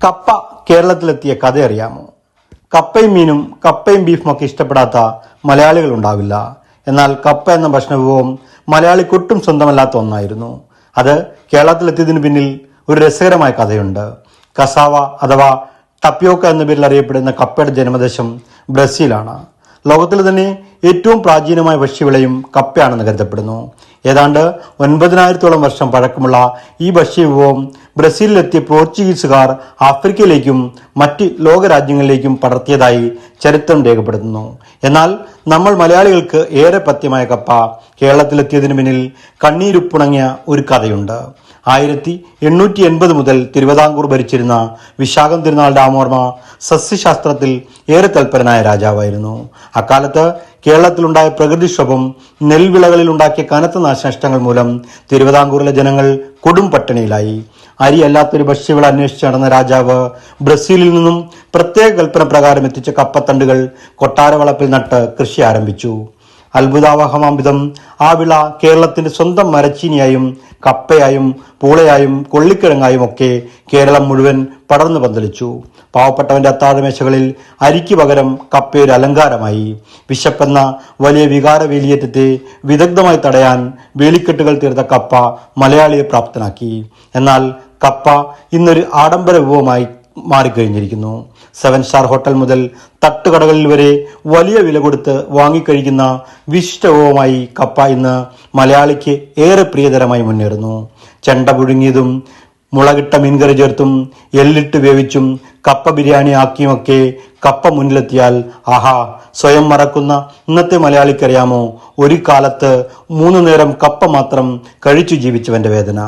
കപ്പ കേരളത്തിലെത്തിയ കഥ അറിയാമോ? കപ്പയും മീനും കപ്പയും ബീഫും ഒക്കെ ഇഷ്ടപ്പെടാത്ത മലയാളികൾ ഉണ്ടാവില്ല. എന്നാൽ കപ്പ എന്ന ഭക്ഷണവിഭവം മലയാളിക്കൊട്ടും സ്വന്തമല്ലാത്ത ഒന്നായിരുന്നു. അത് കേരളത്തിലെത്തിയതിനു പിന്നിൽ ഒരു രസകരമായ കഥയുണ്ട്. കസാവ അഥവാ ടപ്യോക്ക എന്ന പേരിൽ അറിയപ്പെടുന്ന കപ്പയുടെ ജന്മദേശം ബ്രസീലാണ്. ലോകത്തിലെ തന്നെ ഏറ്റവും പ്രാചീനമായ ഭക്ഷ്യവിളയും കപ്പയാണെന്ന് കരുതപ്പെടുന്നു. ഏതാണ്ട് ഒൻപതിനായിരത്തോളം വർഷം പഴക്കമുള്ള ഈ ഭക്ഷ്യവിഭവം ബ്രസീലിലെത്തിയ പോർച്ചുഗീസുകാർ ആഫ്രിക്കയിലേക്കും മറ്റ് ലോകരാജ്യങ്ങളിലേക്കും പടർത്തിയതായി ചരിത്രം രേഖപ്പെടുത്തുന്നു. എന്നാൽ നമ്മൾ മലയാളികൾക്ക് ഏറെ പത്യമായ കപ്പ കേരളത്തിലെത്തിയതിനു പിന്നിൽ കണ്ണീരുപ്പുണങ്ങിയ ഒരു കഥയുണ്ട്. ആയിരത്തി എണ്ണൂറ്റി എൺപത് മുതൽ തിരുവിതാംകൂർ ഭരിച്ചിരുന്ന വിശാഖം തിരുനാൾ രാമവർമ്മ സസ്യശാസ്ത്രത്തിൽ ഏറെ തൽപരനായ രാജാവായിരുന്നു. അക്കാലത്ത് കേരളത്തിലുണ്ടായ പ്രകൃതിക്ഷോഭം നെൽവിളകളിൽ ഉണ്ടാക്കിയ കനത്ത നാശനഷ്ടങ്ങൾ മൂലം തിരുവിതാംകൂറിലെ ജനങ്ങൾ കൊടും പട്ടിണിയിലായി. അരിയല്ലാത്തൊരു ഭക്ഷ്യവിള അന്വേഷിച്ച് നടന്ന രാജാവ് ബ്രസീലിൽ നിന്നും പ്രത്യേക കൽപ്പന പ്രകാരം എത്തിച്ച കപ്പത്തണ്ടുകൾ കൊട്ടാരവളപ്പിൽ നട്ട് കൃഷി ആരംഭിച്ചു. അത്ഭുതാവഹമാം വിധം ആ വിള കേരളത്തിന്റെ സ്വന്തം മരച്ചീനിയായും കപ്പയായും പൂളയായും കൊള്ളിക്കിഴങ്ങായും ഒക്കെ കേരളം മുഴുവൻ പടർന്നു പന്തലിച്ചു. പാവപ്പെട്ടവന്റെ അത്താഴമേശകളിൽ അരിക്ക് പകരം കപ്പയൊരു അലങ്കാരമായി. വിശപ്പെന്ന വലിയ വികാര വേലിയേറ്റത്തെ വിദഗ്ധമായി തടയാൻ വേലിക്കെട്ടുകൾ തീർത്ത കപ്പ മലയാളിയെ പ്രാപ്തനാക്കി. എന്നാൽ കപ്പ ഇന്നൊരു ആഡംബര വിഭവമായി മാറിക്കഴിഞ്ഞിരിക്കുന്നു. സെവൻ സ്റ്റാർ ഹോട്ടൽ മുതൽ തട്ടുകടകളിൽ വരെ വലിയ വില കൊടുത്ത് വാങ്ങിക്കഴിക്കുന്ന വിശിഷ്ടവുമായി കപ്പ ഇന്ന് മലയാളിക്ക് ഏറെ പ്രിയതരമായി മുന്നേറുന്നു. ചെണ്ട പുഴുങ്ങിയതും മുളകിട്ട മീൻകറി ചേർത്തും എല്ലിട്ട് വേവിച്ചും കപ്പ ബിരിയാണി ആക്കിയുമൊക്കെ കപ്പ മുന്നിലെത്തിയാൽ ആഹാ സ്വയം മറക്കുന്ന ഇന്നത്തെ മലയാളിക്കറിയാമോ? ഒരു കാലത്ത് മൂന്നു നേരം കപ്പ മാത്രം കഴിച്ചു ജീവിച്ചവന്റെ വേദന.